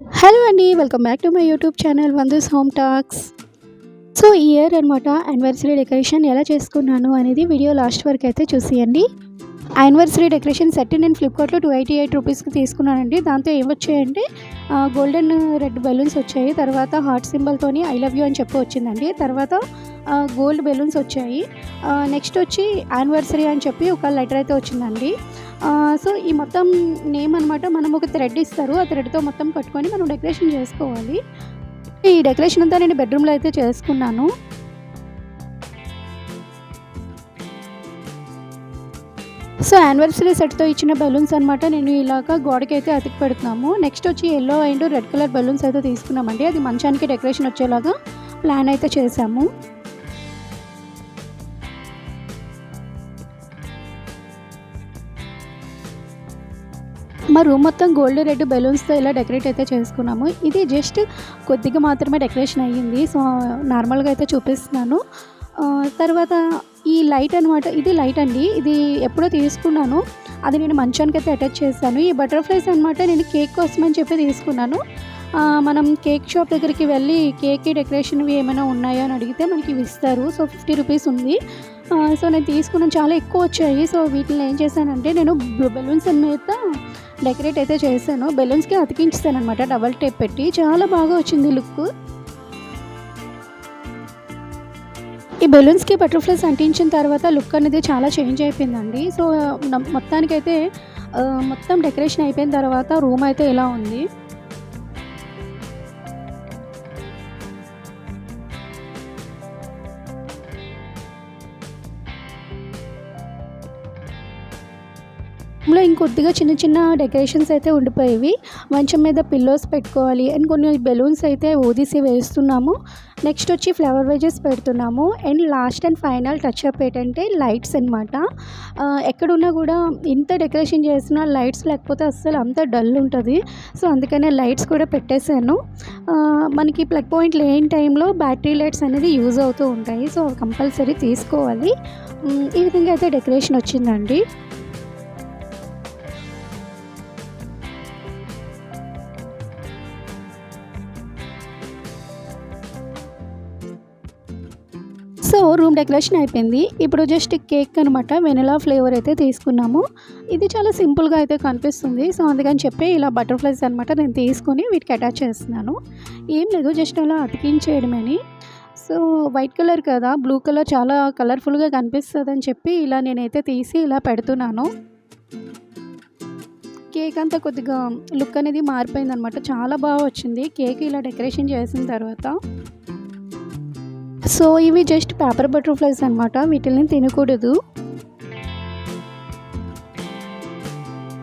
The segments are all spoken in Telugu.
హలో అండి welcome back to my YouTube channel Vandu's home talks so ఈ ఇయర్ అనమాట యానివర్సరీ డెకరేషన్ ఎలా చేసుకున్నాను అనేది వీడియో లాస్ట్ వరకు అయితే చూసేయండి. యానివర్సరీ డెకరేషన్ సెట్ నేను ఫ్లిప్కార్ట్లో టూ ఎయిటీ ఎయిట్ రూపీస్కి తీసుకున్నానండి. దాంతో ఏమొచ్చాయంటే గోల్డెన్ రెడ్ బెలూన్స్ వచ్చాయి. తర్వాత హార్ట్ సింబల్తోని ఐ లవ్ యూ అని చెప్పి వచ్చిందండి. తర్వాత గోల్డ్ బెలూన్స్ వచ్చాయి. నెక్స్ట్ వచ్చి యానివర్సరీ అని చెప్పి ఒక లెటర్ అయితే వచ్చిందండి. సో ఈ మొత్తం నేమ్ అనమాట మనం ఒక థ్రెడ్ ఇస్తారు. ఆ థ్రెడ్తో మొత్తం కట్టుకొని మనం డెకరేషన్ చేసుకోవాలి. ఈ డెకరేషన్ అంతా నేను బెడ్రూమ్లో అయితే చేసుకున్నాను. సో యానివర్సరీ సెట్తో ఇచ్చిన బెలూన్స్ అనమాట నేను ఇలాగ గోడకి అయితే అతికి పెడుతున్నాము. నెక్స్ట్ వచ్చి yellow and red colour balloons అయితే తీసుకున్నామండి. అది మంచానికి డెకరేషన్ వచ్చేలాగా ప్లాన్ అయితే చేసాము మా రూమ్ మొత్తం గోల్డ్ రెడ్ బెలూన్స్తో ఇలా డెకరేట్ అయితే చేసుకున్నాము. ఇది జస్ట్ కొద్దిగా మాత్రమే డెకరేషన్ అయ్యింది. సో నార్మల్గా అయితే చూపిస్తున్నాను. తర్వాత ఈ లైట్ అనమాట ఇది లైట్ అండి. ఇది ఎప్పుడో తీసుకున్నాను. అది నేను మంచానికి అయితే అటాచ్ చేశాను. ఈ బటర్ఫ్లైస్ అనమాట నేను కేక్ కోసం అని చెప్పి తీసుకున్నాను. మనం కేక్ షాప్ దగ్గరికి వెళ్ళి కేక్ డెకరేషన్వి ఏమైనా ఉన్నాయా అని అడిగితే మనకి ఇవి ఇస్తారు. సో ఫిఫ్టీ రూపీస్ ఉంది. సో నేను తీసుకున్నాను. చాలా ఎక్కువ వచ్చాయి. సో వీటిని ఏం చేశానంటే నేను బెలూన్స్ మీద డెకరేట్ అయితే చేశాను. బెలూన్స్కి అతికించాను అనమాట డబల్ టేప్ పెట్టి. చాలా బాగా వచ్చింది లుక్. ఈ బెలూన్స్కి బటర్ఫ్లైస్ అంటించిన తర్వాత లుక్ అనేది చాలా చేంజ్ అయిపోయిందండి. సో మొత్తానికైతే మొత్తం డెకరేషన్ అయిపోయిన తర్వాత రూమ్ అయితే ఇలా ఉంది. రూమ్లో ఇంకొద్దిగా చిన్న చిన్న డెకరేషన్స్ అయితే ఉండిపోయేవి. మంచం మీద పిల్లోస్ పెట్టుకోవాలి. అండ్ కొన్ని బెలూన్స్ అయితే ఊదిసి వేస్తున్నాము. నెక్స్ట్ వచ్చి ఫ్లవర్ వేజెస్ పెడుతున్నాము. And last and final touch up ఏంటంటే లైట్స్ అనమాట ఎక్కడున్నా కూడా ఇంత డెకరేషన్ చేసినా లైట్స్ లేకపోతే అస్సలు అంత డల్ ఉంటుంది. సో అందుకనే లైట్స్ కూడా పెట్టేశాను. మనకి ప్లగ్ పాయింట్ లేని టైంలో బ్యాటరీ లైట్స్ అనేది యూజ్ అవుతూ ఉంటాయి. సో కంపల్సరీ తీసుకోవాలి. ఈ విధంగా అయితే డెకరేషన్ వచ్చిందండి. సో రూమ్ డెకరేషన్ అయిపోయింది. ఇప్పుడు జస్ట్ కేక్ అనమాట వెనిలా ఫ్లేవర్ అయితే తీసుకున్నాము. ఇది చాలా సింపుల్గా అయితే కనిపిస్తుంది. సో అందుకని చెప్పి ఇలా బటర్ఫ్లైస్ అనమాట నేను తీసుకొని వీటికి అటాచ్ చేస్తున్నాను. ఏం లేదు జస్ట్ అలా అతికించేయడమని. సో వైట్ కలర్ కదా బ్లూ కలర్ చాలా కలర్ఫుల్గా కనిపిస్తుంది అని చెప్పి ఇలా నేనైతే తీసి ఇలా పెడుతున్నాను. కేక్ అంతా కొద్దిగా లుక్ అనేది మారిపోయింది అనమాట చాలా బాగా వచ్చింది. కేక్ ఇలా డెకరేషన్ చేసిన తర్వాత. సో ఇవి జస్ట్ పేపర్ బటర్ఫ్లైస్ అనమాట వీటిని తినకూడదు.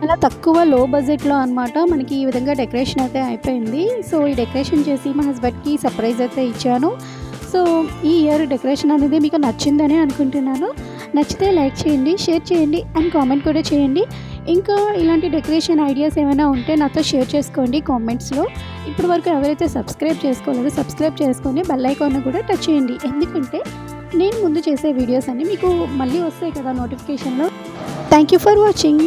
అలా తక్కువ లో బడ్జెట్లో అనమాట మనకి ఈ విధంగా డెకరేషన్ అయితే అయిపోయింది. సో ఈ డెకరేషన్ చేసి మా హస్బెండ్కి సర్ప్రైజ్ అయితే ఇచ్చాను. సో ఈ ఇయర్ డెకరేషన్ అనేది మీకు నచ్చిందని అనుకుంటున్నాను. నచ్చితే లైక్ చేయండి షేర్ చేయండి అండ్ కామెంట్ కూడా చేయండి. ఇంకా ఇలాంటి డెకరేషన్ ఐడియాస్ ఏమైనా ఉంటే నాతో షేర్ చేసుకోండి కామెంట్స్లో. ఇప్పటి వరకు ఎవరైతే సబ్స్క్రైబ్ చేసుకోలేదో సబ్స్క్రైబ్ చేసుకొని బెల్ ఐకాన్ కూడా టచ్ చేయండి. ఎందుకంటే నేను ముందు చేసే వీడియోస్ అన్నీ మీకు మళ్ళీ వస్తాయి కదా నోటిఫికేషన్లో. Thank you for watching.